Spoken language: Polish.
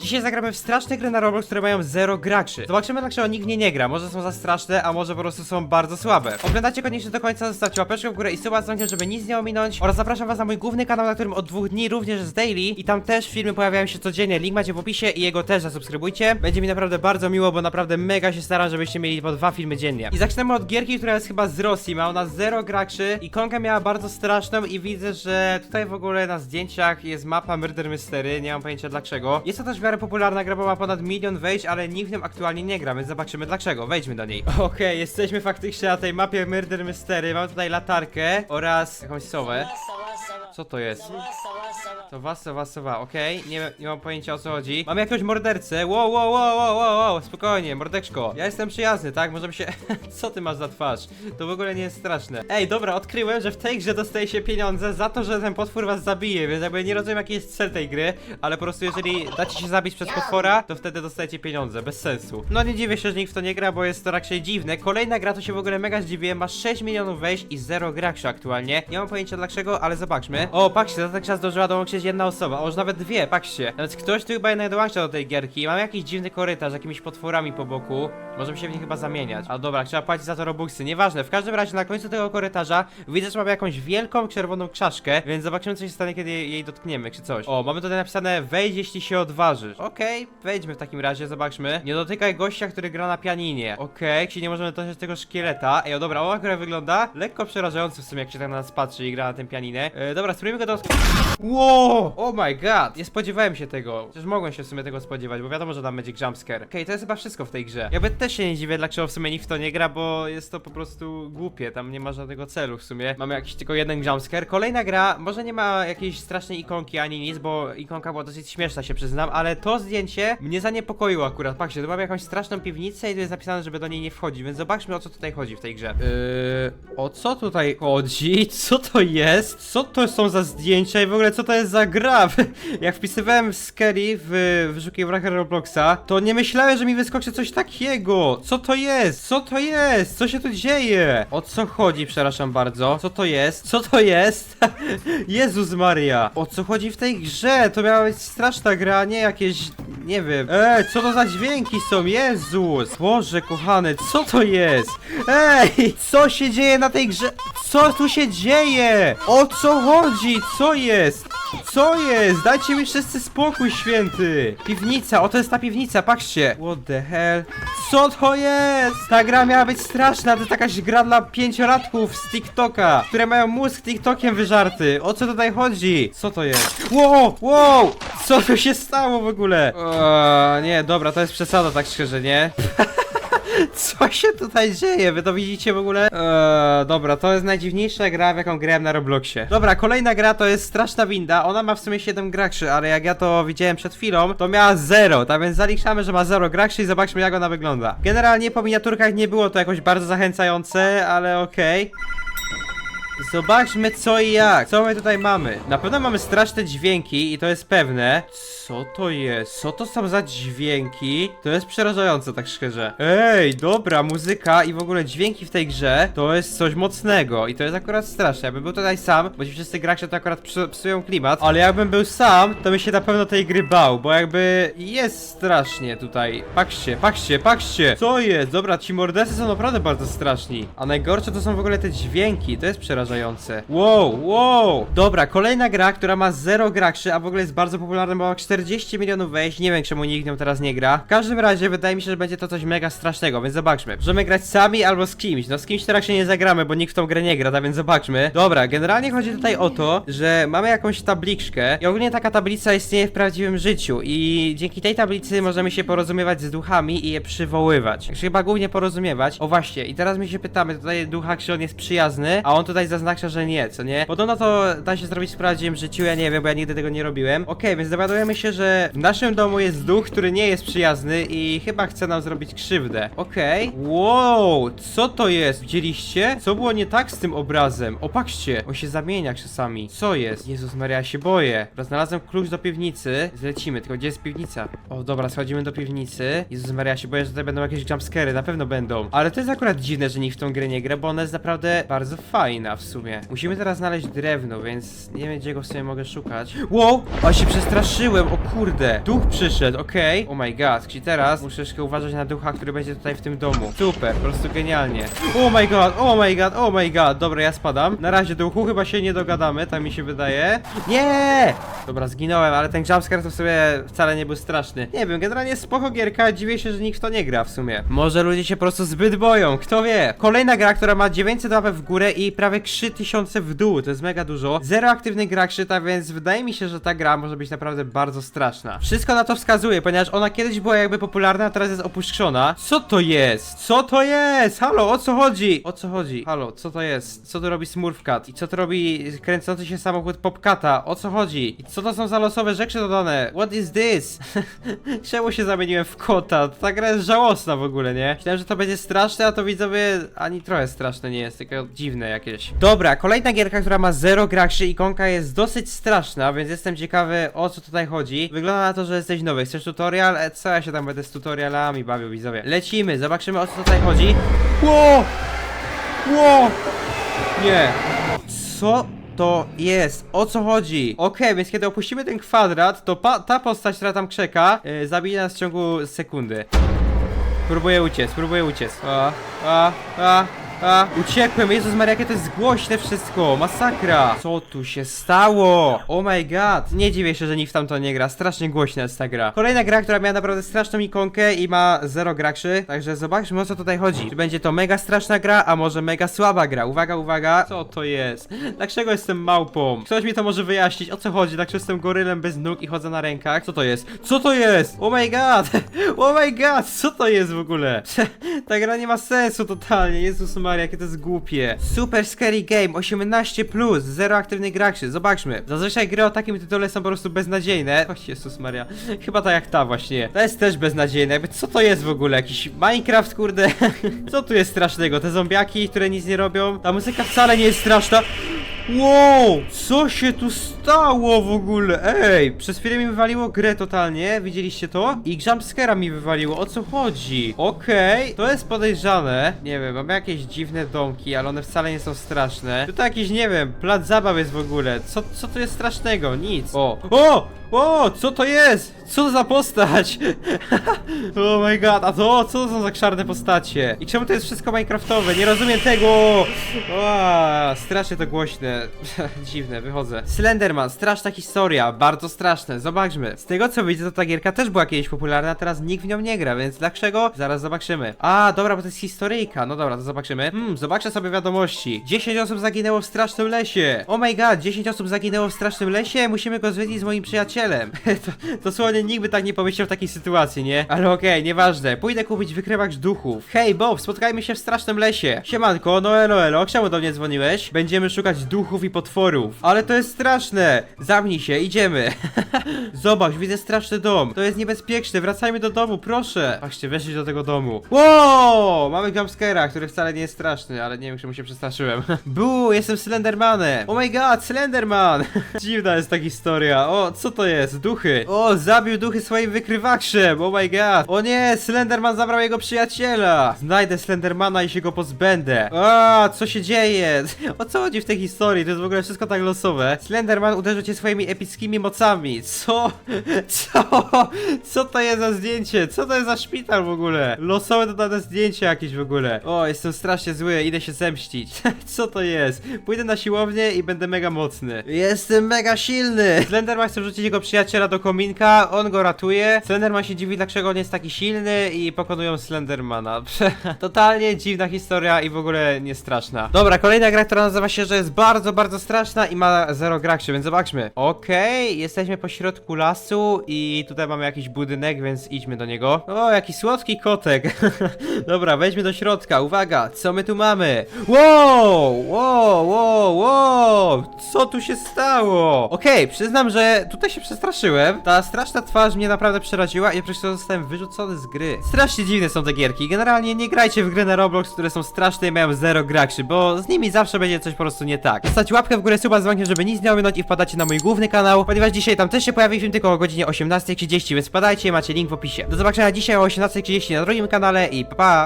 Dzisiaj zagramy w straszne gry na Roblox, które mają zero graczy. Zobaczymy dlaczego nikt w nie nie gra. Może są za straszne, a może po prostu są bardzo słabe. Oglądacie koniecznie do końca, zostawcie łapeczkę w górę i suba z dzwonkiem, żeby nic nie ominąć. Oraz zapraszam was na mój główny kanał, na którym od dwóch dni również jest daily. I tam też filmy pojawiają się codziennie. Link macie w opisie i jego też zasubskrybujcie. Będzie mi naprawdę bardzo miło, bo naprawdę mega się staram, żebyście mieli po dwa filmy dziennie. I zaczniemy od gierki, która jest chyba z Rosji. Ma ona zero graczy. Ikonkę miała bardzo straszną i widzę, że tutaj w ogóle na zdjęciach jest mapa Murder Mystery. Nie mam pojęcia dlaczego. Jest to też miarę popularna gra, bo ma ponad milion wejść, ale nikt w nią aktualnie nie gra, więc zobaczymy dlaczego. Wejdźmy do niej. Okej, jesteśmy faktycznie na tej mapie Murder Mystery. Mam tutaj latarkę oraz jakąś sowę. Co to jest? To was, to was, to was, okej, nie, nie mam pojęcia o co chodzi. Mamy jakąś mordercę, wow, wow, wow, wow, wow, wow, spokojnie, mordeczko. Ja jestem przyjazny, tak? Możemy się... co ty masz za twarz? To w ogóle nie jest straszne. Ej, dobra, odkryłem, że w tej grze dostaje się pieniądze za to, że ten potwór was zabije, więc jakby nie rozumiem jaki jest cel tej gry, ale po prostu jeżeli dacie się zabić przez potwora, to wtedy dostajecie pieniądze, bez sensu. No nie dziwię się, że nikt w to nie gra, bo jest to raczej dziwne. Kolejna gra to się w ogóle mega zdziwiłem, ma 6 milionów wejść i 0 graczy aktualnie. Nie mam pojęcia dlaczego, ale zobaczmy. O, patrzcie, za tak czas zdążyła dołączyć jedna osoba, a może nawet dwie, patrzcie. Nawet ktoś tu chyba jednak dołącza do tej gierki. Mam jakiś dziwny korytarz z jakimiś potworami po boku. Możemy się w nich chyba zamieniać. A dobra, trzeba płacić za to robuxy, nieważne. W każdym razie na końcu tego korytarza widzę, że mamy jakąś wielką czerwoną czaszkę, więc zobaczymy co się stanie, kiedy jej dotkniemy, czy coś. O, mamy tutaj napisane wejdź jeśli się odważysz. Okej, wejdźmy w takim razie, zobaczmy. Nie dotykaj gościa, który gra na pianinie. Okej, czyli nie możemy dotknąć tego szkieleta. Ej, o dobra, on akurat wygląda lekko przerażająco w sumie, jak się tak na nas patrzy i gra na tym pianinie. E, dobra, spróbujmy go do... Wow! Oh my god! Nie spodziewałem się tego. Przecież mogłem się w sumie tego spodziewać, bo wiadomo, że tam będzie jumpscare. Okej, to jest chyba wszystko w tej grze. Jakby też się nie dziwię, dlaczego w sumie nikt w to nie gra, bo jest to po prostu głupie. Tam nie ma żadnego celu w sumie. Mamy jakiś tylko jeden jumpscare. Kolejna gra, może nie ma jakiejś strasznej ikonki ani nic, bo ikonka była dosyć śmieszna, się przyznam, ale to zdjęcie mnie zaniepokoiło akurat. Patrzcie, tu mamy jakąś straszną piwnicę i tu jest napisane, żeby do niej nie wchodzić, więc zobaczmy o co tutaj chodzi w tej grze. Yy, o co tutaj chodzi? Co to jest? Co to są za zdjęcia i w ogóle co to jest za gra? Jak wpisywałem Scary w wyszukiwarkę Robloxa, to nie myślałem, że mi wyskoczy coś takiego. Co to jest? Co to jest? Co się tu dzieje? O co chodzi, przepraszam bardzo? Co to jest? Co to jest? Jezus Maria! O co chodzi w tej grze? To miała być straszna gra, nie jakieś... Nie wiem. Ej, co to za dźwięki są? Jezus! Boże, kochany, co to jest? Ej, co się dzieje na tej grze? Co tu się dzieje? O co chodzi? Co jest? Co jest? Dajcie mi wszyscy spokój, święty! Piwnica, oto jest ta piwnica, patrzcie! What the hell? Co to jest? Ta gra miała być straszna, to jest jakaś gra dla pięciolatków z TikToka, które mają mózg TikTokiem wyżarty. O co tutaj chodzi? Co to jest? Wow, wow! Co tu się stało w ogóle? Eee, nie, dobra, to jest przesada, tak szczerze, nie? Co się tutaj dzieje? Wy to widzicie w ogóle? Eee, dobra, to jest najdziwniejsza gra, w jaką grałem na Robloxie. Dobra, kolejna gra to jest Straszna Winda. Ona ma w sumie 7 graczy, ale jak ja to widziałem przed chwilą, to miała 0. Tak więc zaliczamy, że ma 0 graczy i zobaczmy jak ona wygląda. Generalnie po miniaturkach nie było to jakoś bardzo zachęcające, ale okej. Zobaczmy co i jak. Co my tutaj mamy? Na pewno mamy straszne dźwięki i to jest pewne. Co to jest? Co to są za dźwięki? To jest przerażające, tak szczerze. Ej, dobra, muzyka i w ogóle dźwięki w tej grze to jest coś mocnego i to jest akurat straszne. Jakbym był tutaj sam, bo ci wszyscy gracze to akurat psu- psują klimat, ale jakbym był sam, to bym się na pewno tej gry bał, bo jakby jest strasznie tutaj. Patrzcie, patrzcie, patrzcie. Co jest? Dobra, ci mordercy są naprawdę bardzo straszni. A najgorsze to są w ogóle te dźwięki, to jest przerażające. Wow, wow. Dobra, kolejna gra, która ma 0 graczy, a w ogóle jest bardzo popularna, bo ma 40 milionów wejść. Nie wiem, czemu nikt nią teraz nie gra. W każdym razie wydaje mi się, że będzie to coś mega strasznego, więc zobaczmy. Możemy grać sami albo z kimś. No z kimś teraz się nie zagramy, bo nikt w tą grę nie gra, tak więc zobaczmy. Dobra, generalnie chodzi tutaj o to, że mamy jakąś tabliczkę i ogólnie taka tablica istnieje w prawdziwym życiu i dzięki tej tablicy możemy się porozumiewać z duchami i je przywoływać. Chyba głównie porozumiewać. O właśnie, i teraz my się pytamy, tutaj ducha, czy on jest przyjazny, a on tutaj zaznacza, że nie, co nie? Podobno to da się zrobić w prawdziwym życiu, ja nie wiem, bo ja nigdy tego nie robiłem. Okej, więc dowiadujemy się, że w naszym domu jest duch, który nie jest przyjazny i chyba chce nam zrobić krzywdę. Okej. Wow, co to jest? Widzieliście? Co było nie tak z tym obrazem? Opatrzcie, on się zamienia czasami. Co jest? Jezus Maria, się boję. Dobra, znalazłem klucz do piwnicy. Zlecimy, tylko gdzie jest piwnica? O, dobra, schodzimy do piwnicy. Jezus Maria, się boję, że tutaj będą jakieś jumpscary, na pewno będą. Ale to jest akurat dziwne, że nikt w tą grę nie gra, bo ona jest naprawdę bardzo fajna w sumie. Musimy teraz znaleźć drewno, więc nie wiem gdzie go w sumie mogę szukać. Wow! O, się przestraszyłem, o kurde. Duch przyszedł, okej. Oh my god, czyli teraz muszę jeszcze uważać na ducha, który będzie tutaj w tym domu. Super, po prostu genialnie. Oh my god, oh my god, oh my god. Dobra, ja spadam. Na razie duchu, chyba się nie dogadamy, tak mi się wydaje. Nie! Dobra, zginąłem, ale ten jumpscare to w sobie wcale nie był straszny. Nie wiem, generalnie spoko gierka, dziwię się, że nikt to nie gra w sumie. Może ludzie się po prostu zbyt boją, kto wie. Kolejna gra, która ma 900 łapek w górę i prawie 3000 w dół, to jest mega dużo. Zero aktywnych graczy, tak więc wydaje mi się, że ta gra może być naprawdę bardzo straszna. Wszystko na to wskazuje, ponieważ ona kiedyś była jakby popularna, a teraz jest opuszczona. Co to jest? Co to jest? Halo, o co chodzi? O co chodzi? Halo, co to jest? Co tu robi Smurfcat? I co tu robi kręcący się samochód Popcata? O co chodzi? I co to są za losowe rzeczy dodane? What is this? Czemu się zamieniłem w kota? Ta gra jest żałosna w ogóle, nie? Myślałem, że to będzie straszne, a to widzowie ani trochę straszne nie jest, tylko dziwne jakieś. Dobra, kolejna gierka, która ma zero graczy, ikonka jest dosyć straszna, więc jestem ciekawy o co tutaj chodzi. Wygląda na to, że jesteś nowy. Chcesz tutorial? E, co ja się tam będę z tutorialami bawił, widzowie? Lecimy, zobaczymy o co tutaj chodzi. Ło! Ło! Nie. Co to jest? O co chodzi? Okej, więc kiedy opuścimy ten kwadrat, to ta postać, która tam czeka, yy, zabije nas w ciągu sekundy. Próbuję uciec, próbuję uciec. A, a, a, a. Uciekłem, Jezus Maria, jakie to jest głośne wszystko, masakra. Co tu się stało? Oh my god. Nie dziwię się, że nikt w tamto nie gra, strasznie głośna jest ta gra. Kolejna gra, która miała naprawdę straszną ikonkę i ma zero graczy, także zobaczmy o co tutaj chodzi. Czy będzie to mega straszna gra, a może mega słaba gra? Uwaga, uwaga. Co to jest? Dlaczego jestem małpą? Ktoś mi to może wyjaśnić, o co chodzi? Dlaczego jestem gorylem bez nóg i chodzę na rękach? Co to jest? Co to jest? Oh my god! Oh my god! Co to jest w ogóle? Ta gra nie ma sensu totalnie, Jezus Maria, jakie to jest głupie. Super Scary Game 18+, plus, zero aktywnych graczy, zobaczmy. Zazwyczaj gry o takim tytule są po prostu beznadziejne. O Jezus Maria, chyba tak jak ta właśnie. Ta jest też beznadziejna, jakby co to jest w ogóle? Jakiś Minecraft, kurde? co tu jest strasznego? Te zombiaki, które nic nie robią? Ta muzyka wcale nie jest straszna. Wow, co się tu stało w ogóle? Ej, przez chwilę mi wywaliło grę totalnie, widzieliście to? I jumpscare'a mi wywaliło, o co chodzi? Okej, to jest podejrzane. Nie wiem, mamy jakieś dziwne domki, ale one wcale nie są straszne. Tutaj jakiś, nie wiem, plac zabaw jest w ogóle. Co, co tu jest strasznego? Nic. O, o, o, co to jest? Co to za postać? oh my god, a to, co to są za czarne postacie? I czemu to jest wszystko minecraftowe? Nie rozumiem tego! O, strasznie to głośne. Dziwne, wychodzę. Slenderman, straszna historia, bardzo straszne, zobaczmy. Z tego co widzę, to ta gierka też była kiedyś popularna, teraz nikt w nią nie gra, więc dlaczego? Zaraz zobaczymy. A, dobra, bo to jest historyjka, no dobra, to zobaczymy. Hmm, zobaczę sobie wiadomości. 10 osób zaginęło w strasznym lesie. Oh my god, 10 osób zaginęło w strasznym lesie, musimy go zwiedzić z moim przyjacielem. to, dosłownie nikt by tak nie pomyślał w takiej sytuacji, nie? Ale okej, nieważne. Pójdę kupić wykrywacz duchów. Hej, Bob, spotkajmy się w strasznym lesie. Siemanko, no elo, elo, czemu do mnie dzwoniłeś? Będziemy szukać duchów i potworów. Ale to jest straszne. Zamknij się, idziemy. Zobacz, widzę straszny dom. To jest niebezpieczne, wracajmy do domu, proszę. Patrzcie, weszli do tego domu. Wow! Mamy jumpscare'a, który wcale nie jest straszny, ale nie wiem, czemu się przestraszyłem. Bu, jestem Slendermanem. Oh my god, Slenderman! Dziwna jest ta historia. O, co to jest? Duchy. O, zabił duchy swoim wykrywaczem. Oh my god. O nie, Slenderman zabrał jego przyjaciela. Znajdę Slendermana i się go pozbędę. A, co się dzieje? O co chodzi w tej historii? To jest w ogóle wszystko tak losowe. Slenderman uderzył cię swoimi epickimi mocami. Co? Co? Co to jest za zdjęcie? Co to jest za szpital w ogóle? Losowe dodane zdjęcie jakieś w ogóle. O, jestem strasznie zły, idę się zemścić. Co to jest? Pójdę na siłownię i będę mega mocny. Jestem mega silny! Slenderman chce wrzucić jego przyjaciela do kominka, on go ratuje. Slenderman się dziwi, dlaczego on jest taki silny i pokonują Slendermana. Totalnie dziwna historia i w ogóle nie straszna. Dobra, kolejna gra, która nazywa się, że jest bardzo, bardzo straszna i ma zero graczy, więc zobaczmy. Okej, jesteśmy po środku lasu i tutaj mamy jakiś budynek, więc idźmy do niego. O, jaki słodki kotek. Dobra, wejdźmy do środka. Uwaga, co my tu mamy? Wow, wow, wow, wow. Co tu się stało? Okej, przyznam, że tutaj się przestraszyłem. Ta straszna twarz mnie naprawdę przeraziła i przez to zostałem wyrzucony z gry. Strasznie dziwne są te gierki. Generalnie nie grajcie w gry na Roblox, które są straszne i mają zero graczy, bo z nimi zawsze będzie coś po prostu nie tak. Zostać łapkę w górę, suba z dzwonkiem, żeby nic nie ominąć i wpadacie na mój główny kanał, ponieważ dzisiaj tam też się pojawi film tylko o godzinie 18.30, więc wpadajcie, macie link w opisie. Do zobaczenia dzisiaj o 18.30 na drugim kanale i pa pa!